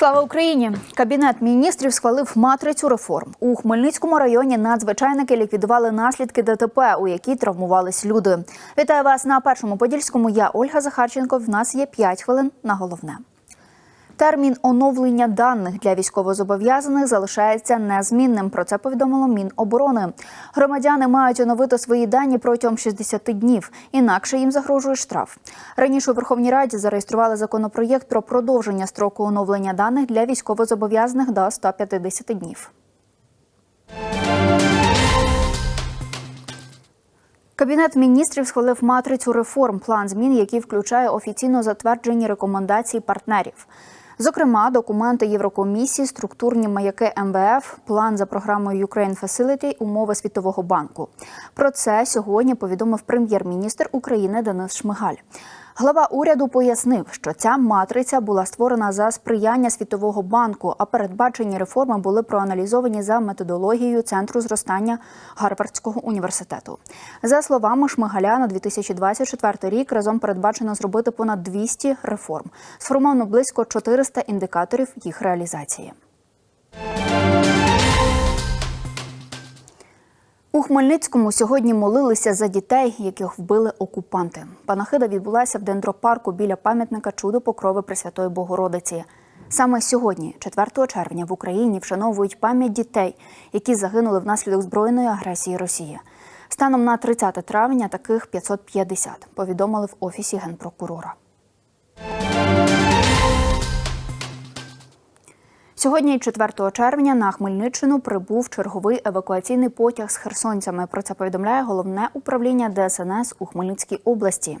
Слава Україні! Кабінет міністрів схвалив матрицю реформ. У Хмельницькому районі надзвичайники ліквідували наслідки ДТП, у якій травмувались люди. Вітаю вас на першому подільському. Я Ольга Захарченко. В нас є 5 хвилин на головне. Термін оновлення даних для військовозобов'язаних залишається незмінним. Про це повідомило Міноборони. Громадяни мають оновити свої дані протягом 60 днів, інакше їм загрожує штраф. Раніше у Верховній Раді зареєстрували законопроєкт про продовження строку оновлення даних для військовозобов'язаних до 150 днів. Кабінет міністрів схвалив матрицю реформ, план змін, який включає офіційно затверджені рекомендації партнерів. Зокрема, документи Єврокомісії, структурні маяки МВФ, план за програмою Ukraine Facility, умови Світового банку. Про це сьогодні повідомив прем'єр-міністр України Денис Шмигаль. Глава уряду пояснив, що ця матриця була створена за сприяння Світового банку, а передбачені реформи були проаналізовані за методологією Центру зростання Гарвардського університету. За словами Шмигаля, на 2024 рік разом передбачено зробити понад 200 реформ. Сформовано близько 400 індикаторів їх реалізації. У Хмельницькому сьогодні молилися за дітей, яких вбили окупанти. Панахида відбулася в дендропарку біля пам'ятника чудо покрови Пресвятої Богородиці. Саме сьогодні, 4 червня, в Україні вшановують пам'ять дітей, які загинули внаслідок збройної агресії Росії. Станом на 30 травня таких 550, повідомили в офісі генпрокурора. Сьогодні, 4 червня, на Хмельниччину прибув черговий евакуаційний потяг з херсонцями. Про це повідомляє головне управління ДСНС у Хмельницькій області.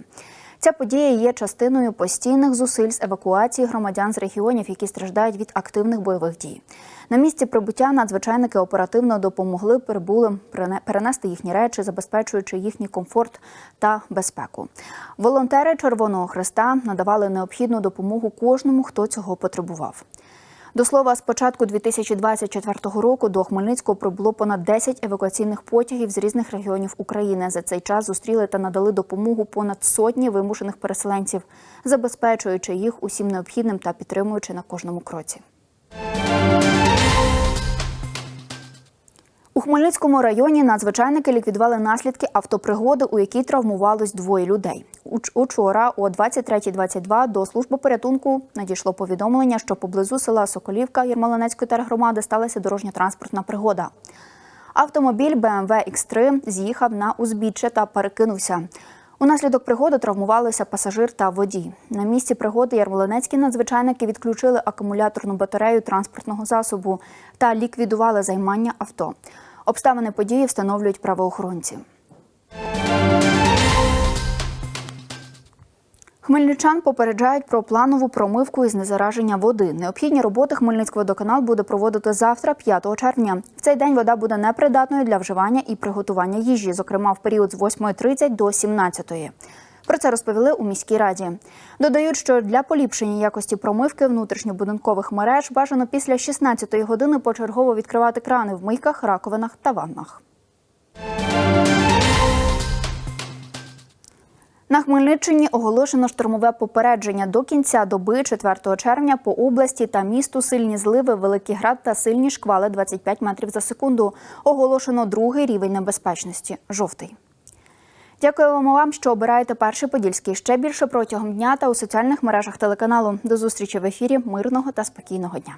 Ця подія є частиною постійних зусиль з евакуації громадян з регіонів, які страждають від активних бойових дій. На місці прибуття надзвичайники оперативно допомогли прибулим перенести їхні речі, забезпечуючи їхній комфорт та безпеку. Волонтери Червоного Христа надавали необхідну допомогу кожному, хто цього потребував. До слова, з початку 2024 року до Хмельницького прибуло понад 10 евакуаційних потягів з різних регіонів України. За цей час зустріли та надали допомогу понад сотні вимушених переселенців, забезпечуючи їх усім необхідним та підтримуючи на кожному кроці. У Хмельницькому районі надзвичайники ліквідували наслідки автопригоди, у якій травмувалось двоє людей. Учора о 23.22 до служби порятунку надійшло повідомлення, що поблизу села Соколівка Єрмолинецької тергромади сталася дорожньо-транспортна пригода. Автомобіль BMW X3 з'їхав на узбіччя та перекинувся. Унаслідок пригоди травмувалися пасажир та водій. На місці пригоди ярмолинецькі надзвичайники відключили акумуляторну батарею транспортного засобу та ліквідували займання авто. Обставини події встановлюють правоохоронці. Хмельничан попереджають про планову промивку із незараження води. Необхідні роботи Хмельницького водоканал буде проводити завтра, 5 червня. В цей день вода буде непридатною для вживання і приготування їжі, зокрема в період з 8.30 до 17.00. Про це розповіли у міській раді. Додають, що для поліпшення якості промивки внутрішньобудинкових мереж бажано після 16-ї години почергово відкривати крани в мийках, раковинах та ваннах. На Хмельниччині оголошено штормове попередження до кінця доби 4 червня по області та місту сильні зливи, великий град та сильні шквали 25 метрів за секунду. Оголошено другий рівень небезпечності жовтий. Дякуємо вам, що обираєте перший подільський ще більше протягом дня та у соціальних мережах телеканалу. До зустрічі в ефірі. Мирного та спокійного дня.